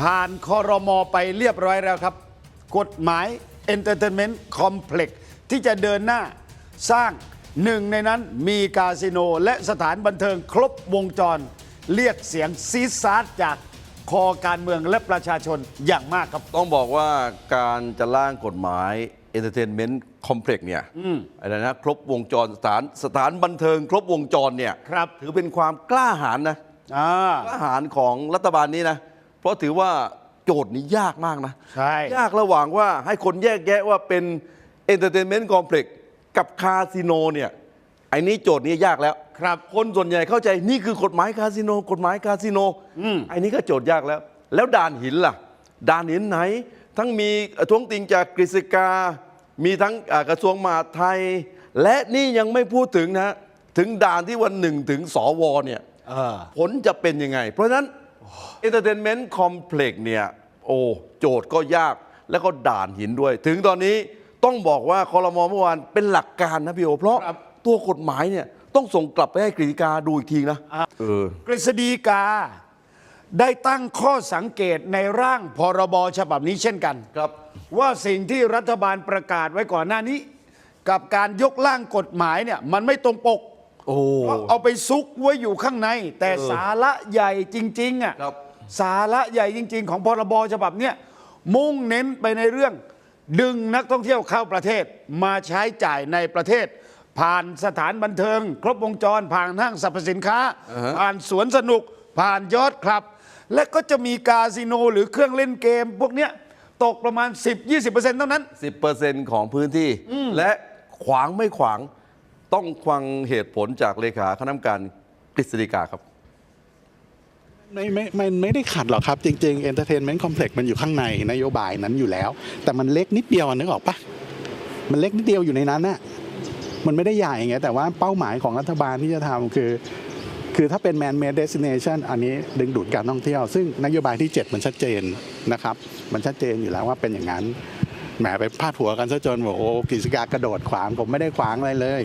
ผ่านคอรมอไปเรียบร้อยแล้วครับ กฎหมาย Entertainment Complex ที่จะเดินหน้าสร้างหนึ่งในนั้นมีคาสิโนและสถานบันเทิงครบวงจร เรียกเสียงซีดซาร์จากคอการเมืองและประชาชนอย่างมากครับ ต้องบอกว่าการจะร่างกฎหมาย Entertainment Complex เนี่ยอะไรนะครบวงจรสถานสถานบันเทิง ครบวงจรเนี่ยครับถือเป็นความกล้าหาญนะอ่ากล้าหาญของรัฐบาลนี้นะ เพราะถือว่าโจทย์นี้ยากมากนะ ใช่ ยากระหว่างว่าให้คนแยกแยะว่าเป็น Entertainment Complex กับคาสิโนเนี่ยไอ้นี้โจทย์นี้ยากแล้วครับคนส่วนใหญ่เข้าใจนี่คือกฎหมายคาสิโนกฎหมายคาสิโนไอ้นี้ก็โจทย์ยากแล้ว แล้วด่านหินล่ะ ด่านหินไหน ทั้งมีท้วงติงจากกฤษกา มีทั้งอ่ากระทรวงมหาดไทย และนี่ยังไม่พูดถึงนะ ถึงด่านที่วันหนึ่งถึงสวเนี่ย เออ ผลจะเป็นยังไง เพราะฉะนั้น Entertainment Complex เนี่ยโอ้โจทย์ก็ยากแล้วก็ด่านหินด้วย ถึงตอนนี้ต้องบอกว่าคอรมอเมื่อวานเป็นหลักการนะพี่โอ เพราะครับตัวกฎหมายเนี่ยต้องส่งกลับไปให้กฤษฎีกาดูอีกทีนะอะเออกฤษฎีกาได้ตั้งข้อสังเกตในร่างพรบฉบับนี้เช่นกันครับ ว่าสิ่งที่รัฐบาลประกาศไว้ก่อนหน้านี้ กับการยกร่างกฎหมายเนี่ยมันไม่ตรงปก โอ้เพราะเอาไปซุกไว้อยู่ข้างใน แต่เออสาระใหญ่จริงๆอะครับสาระใหญ่จริง ๆ ของพรบฉบับเนี้ยมุ่งเน้นไปในเรื่อง ดึงนักท่องเที่ยวเข้าประเทศมาใช้จ่ายในประเทศ ผ่านสถานบันเทิง ครบวงจรผ่านห้างสรรพสินค้าอ่าฮะผ่านสวนสนุก ผ่านยอดคลับ และก็จะมีคาสิโนหรือเครื่องเล่นเกม พวกเนี้ยตกประมาณ 10-20%เท่านั้น 10%ของพื้นที่ และขวางไม่ขวาง ต้องฟังเหตุผลจากเลขาคณะกรรมการกฤษฎีกาครับ ไม่ไม่ไม่ไม่ได้ขัดหรอกครับ จริง ๆ Entertainment Complex มันอยู่ข้างในนโยบายนั้นอยู่แล้ว แต่มันเล็กนิดเดียวนึกออกปะมันเล็กนิดเดียวอยู่ในนั้นน่ะมันไม่ได้ใหญ่ไงแต่ว่าเป้าหมายของรัฐบาลที่จะทำคือ คือถ้าเป็น man made destination อันนี้ดึงดูดการท่องเที่ยว ซึ่งนโยบายที่ 7 มันชัดเจนนะครับ มันชัดเจนอยู่แล้วว่าเป็นอย่างนั้น แหมไปพาดหัวกันซะจนบอกโอ้กฤษฎีกากระโดดขวางผมไม่ได้ขวางอะไรเลย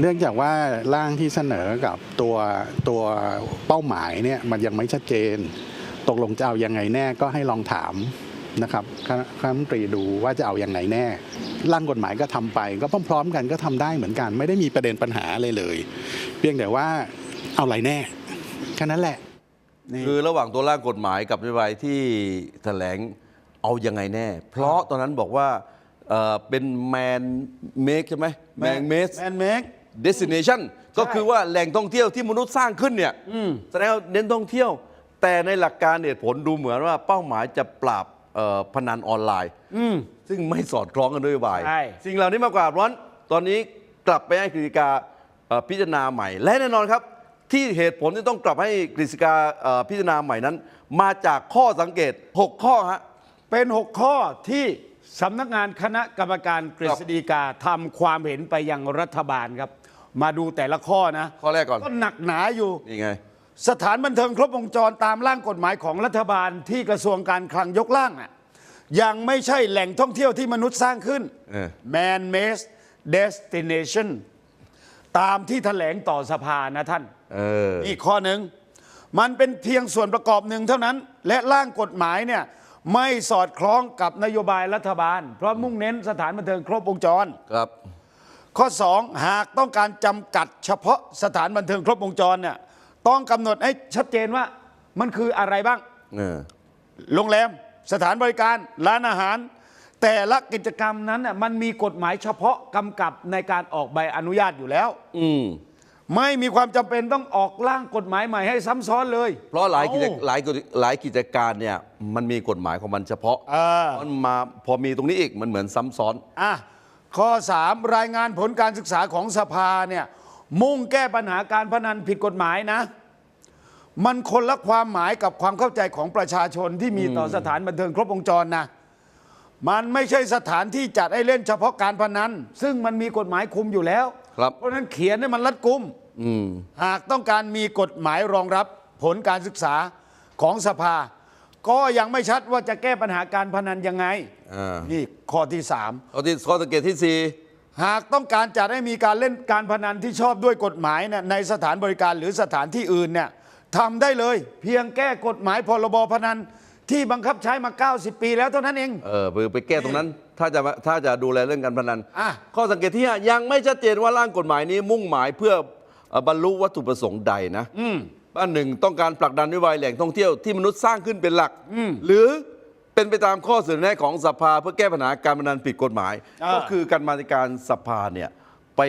เนื่องจากว่าร่างที่เสนอกับตัวตัวเป้าหมายเนี่ยมันยังไม่ชัดเจน ตกลงจะเอายังไงแน่ก็ให้ลองถามนะครับคณะรัฐมนตรีดูว่าจะเอายังไงแน่ ร่างกฎหมายก็ทำไป ก็พร้อมๆกันก็ทำได้เหมือนกัน ไม่ได้มีประเด็นปัญหาอะไรเลย เพียงแต่ว่าเอาอะไรแน่แค่นั้นแหละ คือระหว่างตัวร่างกฎหมายกับนโยบายที่แถลง เอายังไงแน่ เพราะตอนนั้นบอกว่าเอ่อเป็นแมนเมกใช่ไหมแมนเมส แมนเมก destination ก็คือว่าแหล่งท่องเที่ยวที่มนุษย์สร้างขึ้นเนี่ยแสดงว่าเน้นท่องเที่ยว แต่ในหลักการเหตุผลดูเหมือนว่าเป้าหมายจะปราบเอ่อพนันออนไลน์ซึ่งไม่สอดคล้องกันด้วยนโยบาย ใช่ สิ่งเหล่านี้มากกว่าเพราะฉะนั้นตอนนี้กลับไปให้กฤษฎีกาเอ่อพิจารณาใหม่ และแน่นอนครับ ที่เหตุผลที่ต้องกลับให้กฤษฎีกาเอ่อพิจารณาใหม่นั้น มาจากข้อสังเกต 6 ข้อฮะ เป็น 6 ข้อที่สำนักงานคณะกรรมการกฤษฎีกาทำความเห็นไปยังรัฐบาลครับ มาดูแต่ละข้อนะข้อแรกก่อน ก็หนักหนาอยู่ นี่ไง สถานบันเทิงครบวงจรตามร่างกฎหมายของรัฐบาลที่กระทรวงการคลังยกร่างอะยังไม่ใช่แหล่งท่องเที่ยวที่มนุษย์สร้างขึ้น เออ man made destination ตามที่แถลงต่อสภานะท่าน เออ อีกข้อหนึ่งมันเป็นเพียงส่วนประกอบหนึ่งเท่านั้น และร่างกฎหมายเนี่ย ไม่สอดคล้องกับนโยบายรัฐบาล เพราะมุ่งเน้นสถานบันเทิงครบวงจร ครับ ข้อ 2 หากต้องการจำกัดเฉพาะสถานบันเทิงครบวงจรเนี่ยต้องกำหนดให้ชัดเจนว่ามันคืออะไรบ้าง เออ โรงแรมสถานบริการร้านอาหาร แต่ละกิจกรรมนั้นน่ะมันมีกฎหมายเฉพาะกำกับในการออกใบอนุญาตอยู่แล้ว อืม ไม่มีความจำเป็นต้องออกร่างกฎหมายใหม่ให้ซ้ำซ้อนเลย เพราะหลายกิจเอ้หลายกิจหลายกิจการเนี่ยมันมีกฎหมายของมันเฉพาะเออ มันมาพอมีตรงนี้อีกมันเหมือนซ้ำซ้อน อะข้อ 3 รายงานผลการศึกษาของสภาเนี่ยมุ่งแก้ปัญหาการพนันผิดกฎหมายนะ มันคนละความหมายกับความเข้าใจของประชาชนที่มีต่อสถานบันเทิงครบวงจรนะ มันไม่ใช่สถานที่จัดให้เล่นเฉพาะการพนันซึ่งมันมีกฎหมายคุมอยู่แล้ว ครับ เพราะฉะนั้นเขียนให้มันรัดกุมอืมหากต้องการมีกฎหมายรองรับผลการศึกษาของสภา ก็ยังไม่ชัดว่าจะแก้ปัญหาการพนันยังไงอ่านี่ข้อที่สามข้อที่ข้อสังเกตที่สี่หากต้องการจัดให้มีการเล่นการพนันที่ชอบด้วยกฎหมายเนี่ยในสถานบริการหรือสถานที่อื่นเนี่ยทำได้เลย เพียงแก้กฎหมายพรบพนัน ที่บังคับใช้มา 90 ปีแล้วเท่านั้นเอง เออไปไปแก้ตรงนั้น ถ้าจะถ้าจะดูแลเรื่องการพนันอะ ข้อสังเกตที่ห้ายังไม่ชัดเจนว่าร่างกฎหมายนี้มุ่งหมายเพื่อเอ่อบรรลุวัตถุประสงค์ใดนะอันหนึ่งต้องการผลักดันนโยบายแหล่งท่องเที่ยวที่มนุษย์สร้างขึ้นเป็นหลักหรือเป็นไปตามข้อเสนอแนะของสภาเพื่อแก้ปัญหาการพนันผิดกฎหมาย อ่า ก็คือการมาธิการสภาเนี่ยไป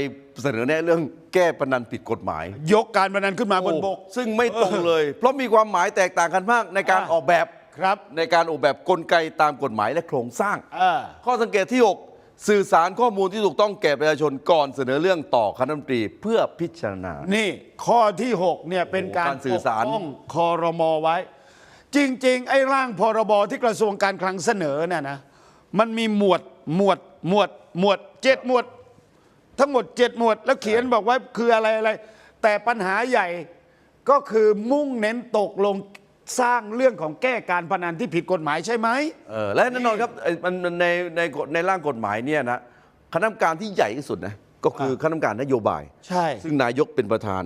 เสนอแนะเรื่องแก้พนันผิดกฎหมาย ยกการพนันขึ้นมาบนบกโอ้ซึ่งไม่ตรงเลย เพราะมีความหมายแตกต่างกันมากในการอ่า ออกแบบ ครับในการออกแบบกลไกตามกฎหมายและโครงสร้างอ่าข้อสังเกตที่ 6 สื่อสารข้อมูลที่ถูกต้องแก่ประชาชนก่อนเสนอเรื่องต่อคณะรัฐมนตรีเพื่อพิจารณา นี่ข้อที่ 6 เนี่ยเป็นการการสื่อสาร ปกป้องคอรมอไว้ จริง ๆ ไอ้ร่างพรบที่กระทรวงการคลังเสนอน่ะนะมันมีหมวดหมวดหมวดหมวดเจ็ดหมวด ทั้งหมดเจ็ดหมวด แล้วเขียนบอกว่าคืออะไรอะไร แต่ปัญหาใหญ่ก็คือมุ่งเน้นตกลง สร้างเรื่องของแก้การพนันที่ผิดกฎหมายใช่ไหม เออและแน่นอนครับไอ้มันมันในในกฎในร่างกฎหมายเนี่ยนะคณะกรรมการที่ใหญ่ที่สุดนะก็คือคณะกรรมการนโยบาย ใช่ ซึ่งนายกเป็นประธาน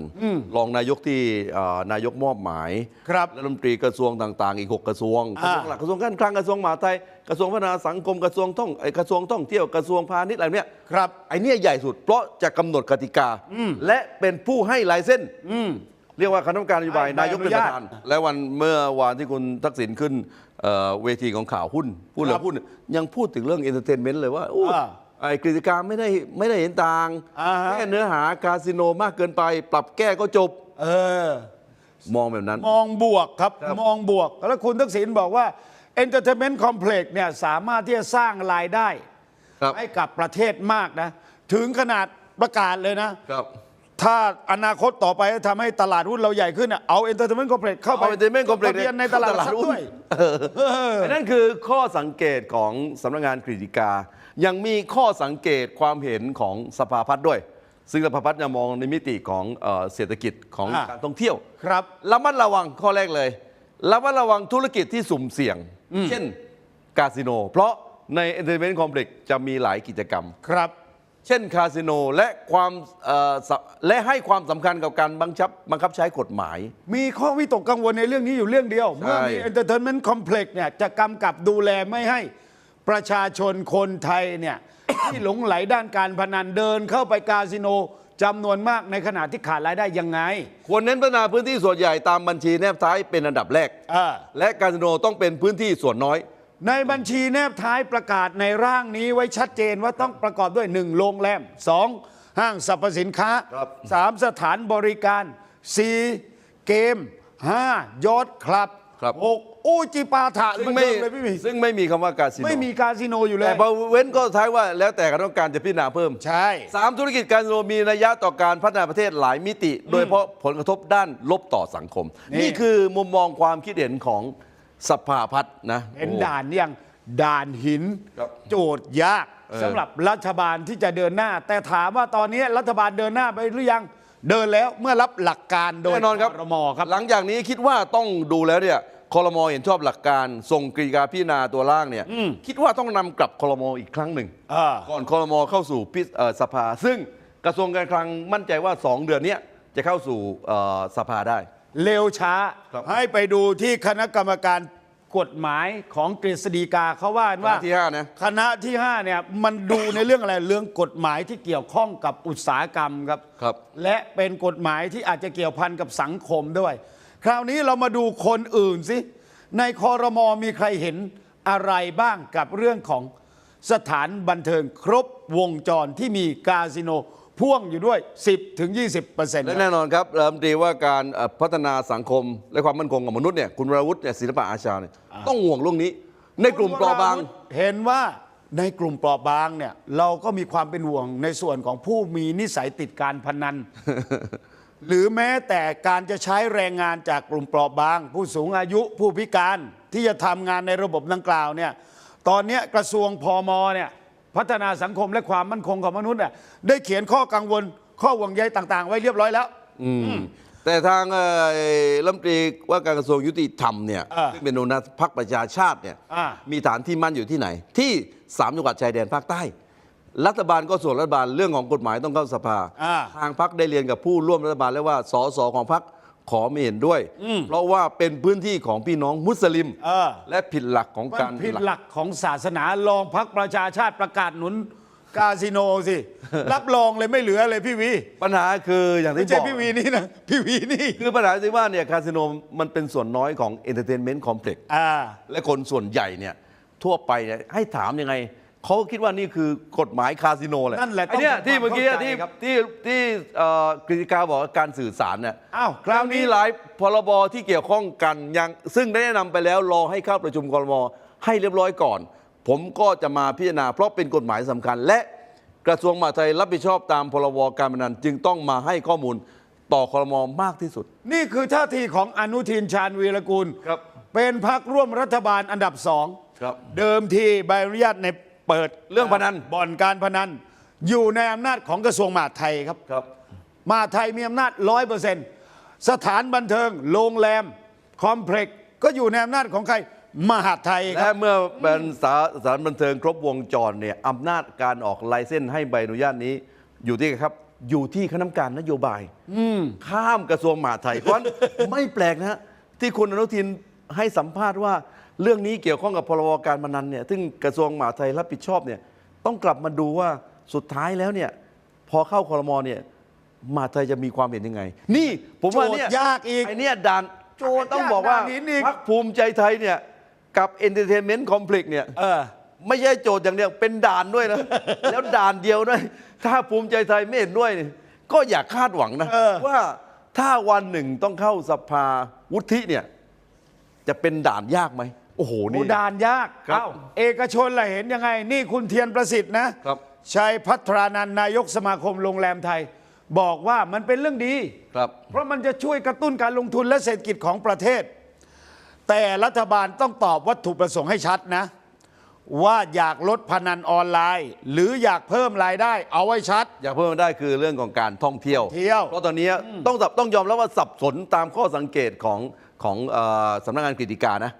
รองนายกที่เอ่อนายกมอบหมายครับและรัฐมนตรีกระทรวงต่างๆ อีก 6 กระทรวงกระทรวงอ่าหลักกระทรวงการคลังกระทรวงมหาดไทยกระทรวงพัฒนาสังคมกระทรวงท่องไอ้กระทรวงท่องเที่ยวกระทรวงพาณิชย์อะไรเนี่ยครับไอ้เนี่ยใหญ่สุดเพราะจะกำหนดกติกา และเป็นผู้ให้ลายเส้น เรียกว่าคณะกรรมการนโยบายให้ใบนายกเป็นประธานอนุญาตและวันเมื่อวานที่คุณทักษิณขึ้นเอ่อเวทีของข่าวหุ้นพูดเหรืครัอบหุ้นยังพูดถึงเรื่องเอนเตอร์เทนเมนต์เลยว่าอู้อ่าไอ้กฤษกาไม่ได้ไม่ได้เห็นต่างอ่าฮะ แค่เนื้อหาคาสิโนมากเกินไป ปรับแก้ก็จบเออ มองแบบนั้น มองบวกครับครับ มองบวก แล้วคุณทักษิณบอกว่า Entertainment Complex เนี่ยสามารถที่จะสร้างรายได้ ครับให้กับประเทศมากนะ ถึงขนาดประกาศเลยนะ ครับ ถ้าอนาคตต่อไปทำให้ตลาดหุ้นเราใหญ่ขึ้นน่ะเอา Entertainment Complex เข้าไปเอา Entertainment Complex จดทะเบียนในตลาดหลักทรัพย์ด้วย อันนั้นคือข้อสังเกตของสำนักงานกฤษฎีกา ยังมีข้อสังเกตความเห็นของสภาพัฒน์ด้วย ซึ่งสภาพัฒน์จะมองในมิติของเอ่อเศรษฐกิจของอ่า การท่องเที่ยว ครับ ระมัดระวังข้อแรกเลยระมัดระวังธุรกิจที่สุ่มเสี่ยง เช่นคาสิโน เพราะใน Entertainment Complex จะมีหลายกิจกรรม ครับ เช่นคาสิโนและความเอ่อสะและให้ความสำคัญกับการบังคับบังคับใช้กฎหมาย มีข้อวิตกกังวลในเรื่องนี้อยู่เรื่องเดียวใช่เมื่อมี Entertainment Complex เนี่ยจะกำกับดูแลไม่ให้ประชาชนคนไทยเนี่ย ที่หลงไหลด้านการพนันเดินเข้าไปคาสิโนจำนวนมากในขณะที่ขาดรายได้ยังไง ควรเน้นพัฒนาพื้นที่ส่วนใหญ่ตามบัญชีแนบท้ายเป็นอันดับแรกอ่าและคาสิโนต้องเป็นพื้นที่ส่วนน้อย ในบัญชีแนบท้ายประกาศในร่างนี้ไว้ชัดเจนว่าต้องประกอบด้วย 1 โรงแรม 2 ห้างสรรพสินค้าครับ3สถานบริการ 4 เกม 5 ยอดคลับครับ 6อู้จิปาถะซึ่งมันไม่เดินเลยพี่หมีซึ่งไม่มีคำว่าคาสิโนไม่มีคาสิโนอยู่เลแต่ยพอเว้นก็ท้ายว่าแล้วแต่การต้องการจะพิจารณาเพิ่ม ใช่ สามธุรกิจการสิโนมีนัยยะต่อการพัฒนาประเทศหลายมิติ โดยเฉพาะผลกระทบด้านลบต่อสังคม นี่ นี่คือมุมมองความคิดเห็นของ สภาพัฒน์นะเห็นโอ้ด่านยังด่านหินครับโจทย์ยากเออสำหรับรัฐบาลที่จะเดินหน้า แต่ถามว่าตอนนี้รัฐบาลเดินหน้าไปหรือยังเดินแล้วเมื่อรับหลักการโดยแน่นอนครับรมครับ หลังจากนี้คิดว่าต้องดูแล้วเนี่ยคอรมอเห็นชอบหลักการส่งกรีกาพิจารณาตัวร่างเนี่ยคิดว่าต้องนำกลับคอรมออีกครั้งหนึ่งอ่าก่อนคอรมอเข้าสู่พิเอ่อสภา ซึ่งกระทรวงการคลังมั่นใจว่า 2 เดือนเนี้ยจะเข้าสู่เอ่อสภาได้ เร็วช้าครับให้ไปดูที่คณะกรรมการกฎหมายของกฤษฎีกาเขาว่ากันว่าคณะที่ห้านะคณะที่5เนี่ยมันดูในเรื่องอะไรเรื่องกฎหมายที่เกี่ยวข้องกับอุตสาหกรรมครับครับ และเป็นกฎหมายที่อาจจะเกี่ยวพันกับสังคมด้วย คราวนี้เรามาดูคนอื่นสิในคอรมอมีใครเห็นอะไรบ้างกับเรื่องของสถานบันเทิงครบวงจรที่มีคาสิโน พ่วงอยู่ด้วย 10ถึง20เปอร์เซ็นต์และแน่นอนครับรัฐมนตรีว่าการเอ่อพัฒนาสังคมและความมั่นคงของมนุษย์เนี่ยคุณวรวุฒิเนี่ยศิลปะอาชาเนี่ยต้องห่วงเรื่องนี้ ในกลุ่มเปราะบางเห็นว่าในกลุ่มเปราะบางเนี่ยเราก็มีความเป็นห่วงในส่วนของผู้มีนิสัยติดการพนัน หรือแม้แต่การจะใช้แรงงานจากกลุ่มเปราะบาง ผู้สูงอายุผู้พิการที่จะทำงานในระบบดังกล่าวเนี่ยตอนเนี้ยกระทรวงพมเนี่ย พัฒนาสังคมและความมั่นคงของมนุษย์เนี่ยได้เขียนข้อกังวล ข้อห่วงใยต่าง ๆ ไว้เรียบร้อยแล้วแต่ทางเอ่อรัฐมนตรีว่าการกระทรวงยุติธรรมเนี่ยอ่าซึ่งเป็นหัวหน้าพรรคประชาชาติเนี่ยอ่า มีฐานที่มั่นอยู่ที่ไหน ที่สามจังหวัดชายแดนภาคใต้ รัฐบาลก็ส่วนรัฐบาลเรื่องของกฎหมายต้องเข้าสภา อ่า ทางพรรคได้เรียนกับผู้ร่วมรัฐบาลแล้วว่าสสของพรรค ขอไม่เห็นด้วย เพราะว่าเป็นพื้นที่ของพี่น้องมุสลิม เออ และผิดหลักของมัการนผิดหลักของศาสนาลองพักประชาชาติประกาศหนุนคาสิโนสิ รับรองเลยไม่เหลือเลยพี่วีปัญหาคืออย่างไม่ที่บใช่อก พี่วีนี่นะ พี่วีนี่คือปัญหาที่ว่าเนี่ยคาสิโนมันเป็นส่วนน้อยของเอนเตอร์เทนเมนต์คอมเพล็กซ์อ่า และคนส่วนใหญ่เนี่ยทั่วไปเนี่ยให้ถามยังไง เขาคิดว่านี่คือกฎหมายคาสิโนแหละนั่นแหละไอ้เนี่ยต้องที่เมื่อกี้เข้าใจที่ครับที่ที่เอ่อกฤษฎิกาบอกว่าการสื่อสารเนี่ยอ้าวคคราราววนี้นี้ หลายพรบที่เกี่ยวข้องกันยังซึ่งได้แนะนำไปแล้วรอให้เข้าประชุมกรมให้เรียบร้อยก่อน ผมก็จะมาพิจารณา เพราะเป็นกฎหมายสำคัญ และกระทรวงมหาดไทยรับผิดชอบตามพรบการพนันจึงต้องมาให้ข้อมูลต่อครมมากที่สุด นี่คือท่าทีของอนุทินชาญวีรกูล ครับเป็นพักร่วมรัฐบาลอันดับสองครับ เดิมทีใบอนุญาตใน เปิดเรื่องพนัน บ่อนการพนัน อยู่ในอำนาจของกระทรวงมหาดไทยครับครับ มหาดไทยมีอำนาจร้อยเปอร์เซ็นต์สถานบันเทิง โรงแรม คอมเพล็กซ์ก็อยู่ในอำนาจของใครมหาดไทยคและรับ เมื่อเป็นสาสถานบันเทิงครบวงจรเนี่ยอำนาจการออกไลเส้นให้ใบอนุญาตนี้ อยู่ที่ใครครับ อยู่ที่คณะกรรมการนโยบายข้ามกระทรวงมหาดไทยเพราะฉะนั้น ไม่แปลกนะฮะที่คุณอนุทินให้สัมภาษณ์ว่า เรื่องนี้เกี่ยวข้องกับพรบการพนันเนี่ยซึ่งกระทรวงมหาดไทยรับผิดชอบเนี่ยต้องกลับมาดูว่าสุดท้ายแล้วเนี่ยพอเข้าครมเนี่ยมหาดไทยจะมีความเห็นยังไง นี่ผมว่าเนี่ยโจทย์ยากอีกไอเนี่ยด่านโจทย์ต้องบอกว่าด่านหินอีกพรรคภูมิใจไทยเนี่ยกับเอนเตอร์เทนเมนต์คอมเพล็กซ์เนี่ย เออ ไม่ใช่โจทย์อย่างเดียว เป็นด่านด้วยนะ แล้วด่านเดียวด้วย ถ้าภูมิใจไทยไม่เห็นด้วยนี่ก็อย่าคาดหวังนะ เออ ว่าถ้าวันหนึ่งต้องเข้าสภาวุฒิเนี่ย จะเป็นด่านยากไหม โอ้โหโอ้นี่ด่านยากครับ เอ้าเอกชนล่ะเห็นยังไง นี่คุณเทียนประสิทธิ์นะครับ ชัยพัฒรานันท์นายกสมาคมโรงแรมไทย บอกว่ามันเป็นเรื่องดี ครับ เพราะมันจะช่วยกระตุ้นการลงทุนและเศรษฐกิจของประเทศ แต่รัฐบาลต้องตอบวัตถุประสงค์ให้ชัดนะ ว่าอยากลดพนันออนไลน์ หรืออยากเพิ่มรายได้ เอาไว้ชัด อยากเพิ่มได้คือเรื่องของการท่องเที่ยว เที่ยว เพราะตอนนี้ต้องสับต้องยอมรับว่าสับสนตามข้อสังเกตของ ของเออสำนักงานกฤษฎิกานะ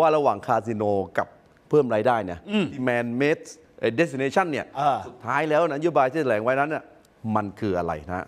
ว่าระหว่างคาสิโนกับเพิ่มรายได้เนี่ยที่แมนเมดเดส i เนชันเนี่ยอ่าสุดท้ายแล้วนโยบายที่แถลงไว้นั้นน่ะมันคืออะไรนะ